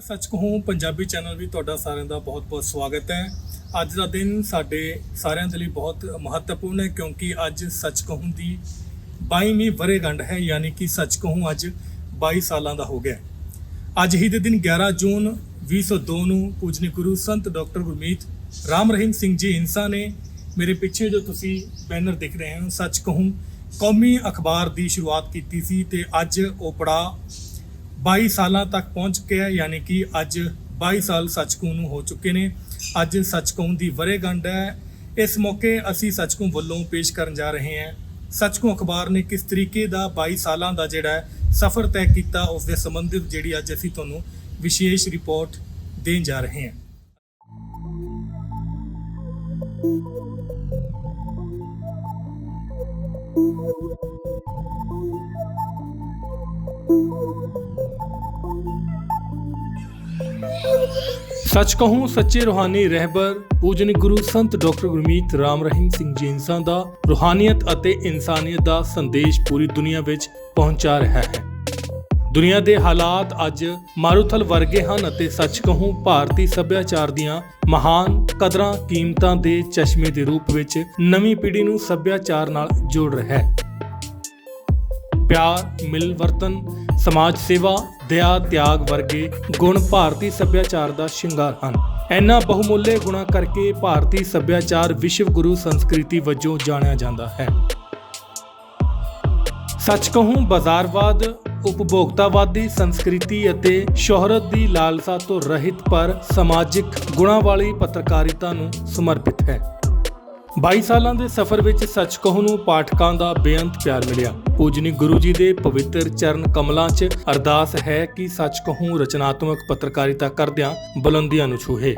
ਸੱਚ ਕਹੂੰ, ਪੰਜਾਬੀ ਚੈਨਲ ਵੀ ਤੁਹਾਡਾ ਸਾਰਿਆਂ ਦਾ ਬਹੁਤ-ਬਹੁਤ ਸਵਾਗਤ ਹੈ। ਅੱਜ ਦਾ ਦਿਨ ਸਾਡੇ ਸਾਰਿਆਂ ਦੇ ਲਈ ਬਹੁਤ ਮਹੱਤਵਪੂਰਨ ਹੈ, ਕਿਉਂਕਿ ਅੱਜ ਸੱਚ ਕਹੂੰ ਦੀ 22ਵੀਂ ਵਰ੍ਹੇਗੰਢ ਹੈ, ਯਾਨੀ ਕਿ ਸੱਚ ਕਹੂੰ ਅੱਜ 22 ਸਾਲਾਂ ਦਾ ਹੋ ਗਿਆ ਅੱਜ ਹੀ ਦੇ ਦਿਨ 11 ਜੂਨ 2002 ਨੂੰ ਪੂਜਨੀ ਗੁਰੂ ਸੰਤ ਡਾਕਟਰ ਗੁਰਮੀਤ ਰਾਮ ਰਹੀਮ ਸਿੰਘ ਜੀ ਇਨਸਾ ਨੇ ਮੇਰੇ ਪਿੱਛੇ ਜੋ ਤੁਸੀਂ ਬੈਨਰ ਦੇਖ ਰਹੇ ਹੋ, ਸੱਚ ਕਹੂੰ, ਕੌਮੀ ਅਖਬਾਰ ਦੀ ਸ਼ੁਰੂਆਤ ਕੀਤੀ ਸੀ ਤੇ ਅੱਜ ਉਹ ਪੜਾ 22 ਸਾਲਾਂ ਤੱਕ ਪਹੁੰਚ ਗਿਆ ਯਾਨੀ ਕਿ ਅੱਜ 22 ਸਾਲ ਸੱਚਕੂ ਨੂੰ ਹੋ ਚੁੱਕੇ ਨੇ। ਅੱਜ ਸੱਚਕੂ ਦੀ ਵਰੇਗੰਢ ਹੈ। ਇਸ ਮੌਕੇ ਅਸੀਂ ਸੱਚਕੂ ਵੱਲੋਂ ਪੇਸ਼ ਕਰਨ ਜਾ ਰਹੇ ਹਾਂ। ਸੱਚਕੂ ਅਖਬਾਰ ਨੇ ਕਿਸ ਤਰੀਕੇ ਦਾ 22 ਸਾਲਾਂ ਦਾ ਜਿਹੜਾ ਸਫ਼ਰ ਤੈਅ ਕੀਤਾ, ਉਸ ਦੇ ਸੰਬੰਧਿਤ ਜਿਹੜੀ ਅੱਜ ਅਸੀਂ ਤੁਹਾਨੂੰ ਵਿਸ਼ੇਸ਼ ਰਿਪੋਰਟ ਦੇਣ ਜਾ ਰਹੇ ਹਾਂ। ਸੱਚ ਕਹੂੰ, ਸੱਚੇ ਰੂਹਾਨੀ ਰਹਿਬਰ, ਪੂਜਨੀ ਗੁਰੂ ਸੰਤ ਡਾਕਟਰ ਗੁਰਮੀਤ ਰਾਮ ਰਹੀਮ ਸਿੰਘ ਜੀ ਇਨਸਾਨ ਦਾ ਰੂਹਾਨੀਅਤ ਅਤੇ ਇਨਸਾਨੀਅਤ ਦਾ ਸੰਦੇਸ਼ ਪੂਰੀ ਦੁਨੀਆ ਵਿੱਚ ਪਹੁੰਚਾ ਰਿਹਾ ਹੈ। ਦੁਨੀਆ ਦੇ ਹਾਲਾਤ ਅੱਜ ਮਾਰੂਥਲ ਵਰਗੇ ਹਨ ਅਤੇ ਸੱਚ ਕਹੂੰ, ਭਾਰਤੀ ਸੱਭਿਆਚਾਰ ਦੀਆਂ ਮਹਾਨ ਕਦਰਾਂ ਕੀਮਤਾਂ ਦੇ ਚਸ਼ਮੇ ਦੇ ਰੂਪ ਵਿੱਚ ਨਵੀਂ ਪੀੜ੍ਹੀ ਨੂੰ ਸੱਭਿਆਚਾਰ ਨਾਲ ਜੋੜ ਰਿਹਾ ਹੈ। ਪਿਆਰ ਮਿਲਵਰਤਨ ਸਮਾਜ ਸੇਵਾ, ਦਇਆ, ਤਿਆਗ ਵਰਗੇ ਗੁਣ ਭਾਰਤੀ ਸੱਭਿਆਚਾਰ ਦਾ ਸ਼ਿੰਗਾਰ ਹਨ। ਇਹਨਾਂ ਬਹੁਮੁੱਲੇ ਗੁਣਾਂ ਕਰਕੇ ਭਾਰਤੀ ਸੱਭਿਆਚਾਰ ਵਿਸ਼ਵ ਗੁਰੂ ਸੰਸਕ੍ਰਿਤੀ ਵਜੋਂ ਜਾਣਿਆ ਜਾਂਦਾ ਹੈ। ਸੱਚ ਕਹੂੰ, ਬਾਜ਼ਾਰਵਾਦ, ਉਪਭੋਗਤਾਵਾਦੀ ਸੰਸਕ੍ਰਿਤੀ ਅਤੇ ਸ਼ੋਹਰਤ ਦੀ ਲਾਲਸਾ ਤੋਂ ਰਹਿਤ ਪਰ ਸਮਾਜਿਕ ਗੁਣਾਂ ਵਾਲੀ ਪੱਤਰਕਾਰਿਤਾ ਨੂੰ ਸਮਰਪਿਤ ਹੈ। 22 ਸਾਲਾਂ ਦੇ ਸਫ਼ਰ ਵਿੱਚ ਸੱਚ ਕਹੂ ਨੂੰ ਪਾਠਕਾਂ ਦਾ ਬੇਅੰਤ ਪਿਆਰ ਮਿਲਿਆ। ਪੂਜਨੀ ਗੁਰੂ ਜੀ ਦੇ ਪਵਿੱਤਰ ਚਰਨ ਕਮਲਾਂ 'ਚ ਅਰਦਾਸ ਹੈ ਕਿ ਸੱਚ ਕਹੂ ਰਚਨਾਤਮਕ ਪੱਤਰਕਾਰਿਤਾ ਕਰਦਿਆਂ ਬੁਲੰਦੀਆਂ ਨੂੰ ਛੂਹੇ।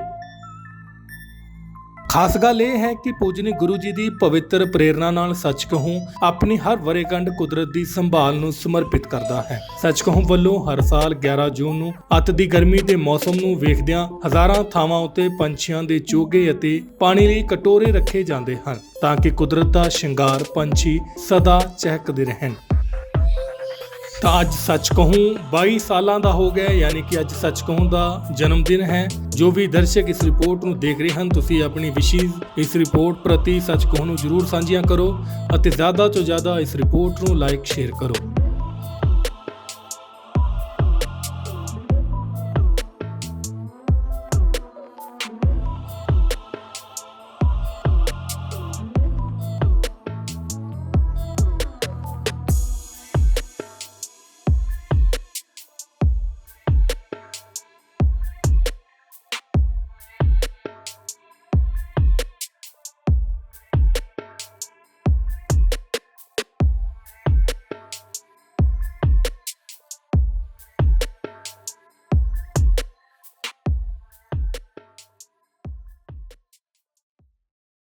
ਖਾਸ ਗੱਲ ਇਹ ਹੈ ਕਿ ਪੂਜਨੀ ਗੁਰੂ ਜੀ ਦੀ ਪਵਿੱਤਰ ਪ੍ਰੇਰਣਾ ਨਾਲ ਸੱਚ ਕਹੂੰ ਆਪਣੀ ਹਰ ਵਰੇਗੰਢ ਕੁਦਰਤ ਦੀ ਸੰਭਾਲ ਨੂੰ ਸਮਰਪਿਤ ਕਰਦਾ ਹੈ। ਸੱਚ ਕਹੂੰ ਵੱਲੋਂ ਹਰ ਸਾਲ 11 ਜੂਨ ਨੂੰ ਅੱਤ ਦੀ ਗਰਮੀ ਦੇ ਮੌਸਮ ਨੂੰ ਵੇਖਦਿਆਂ ਹਜ਼ਾਰਾਂ ਥਾਵਾਂ ਉੱਤੇ ਪੰਛੀਆਂ ਦੇ ਚੋਗੇ ਅਤੇ ਪਾਣੀ ਲਈ ਕਟੋਰੇ ਰੱਖੇ ਜਾਂਦੇ ਹਨ ਤਾਂ ਕਿ ਕੁਦਰਤ ਦਾ ਸ਼ਿੰਗਾਰ ਪੰਛੀ ਸਦਾ ਚਹਿਕਦੇ ਰਹਿਣ। ਤਾਂ ਅੱਜ ਸੱਚ ਕਹੂੰ 22 ਸਾਲਾਂ ਦਾ ਹੋ ਗਿਆ, ਯਾਨੀ ਕਿ ਅੱਜ ਸੱਚ ਕਹੂੰ ਦਾ ਜਨਮ ਦਿਨ ਹੈ। ਜੋ ਵੀ ਦਰਸ਼ਕ ਇਸ ਰਿਪੋਰਟ ਨੂੰ ਦੇਖ ਰਹੇ ਹਨ, ਤੁਸੀਂ ਆਪਣੀ ਵਿਸ਼ੀਜ਼ ਇਸ ਰਿਪੋਰਟ ਪ੍ਰਤੀ ਸੱਚ ਕਹੂੰ ਨੂੰ ਜਰੂਰ ਸਾਂਝੀਆਂ ਕਰੋ ਅਤੇ ਜ਼ਿਆਦਾ ਤੋਂ ਜ਼ਿਆਦਾ ਇਸ ਰਿਪੋਰਟ ਨੂੰ ਲਾਈਕ ਸ਼ੇਅਰ ਕਰੋ।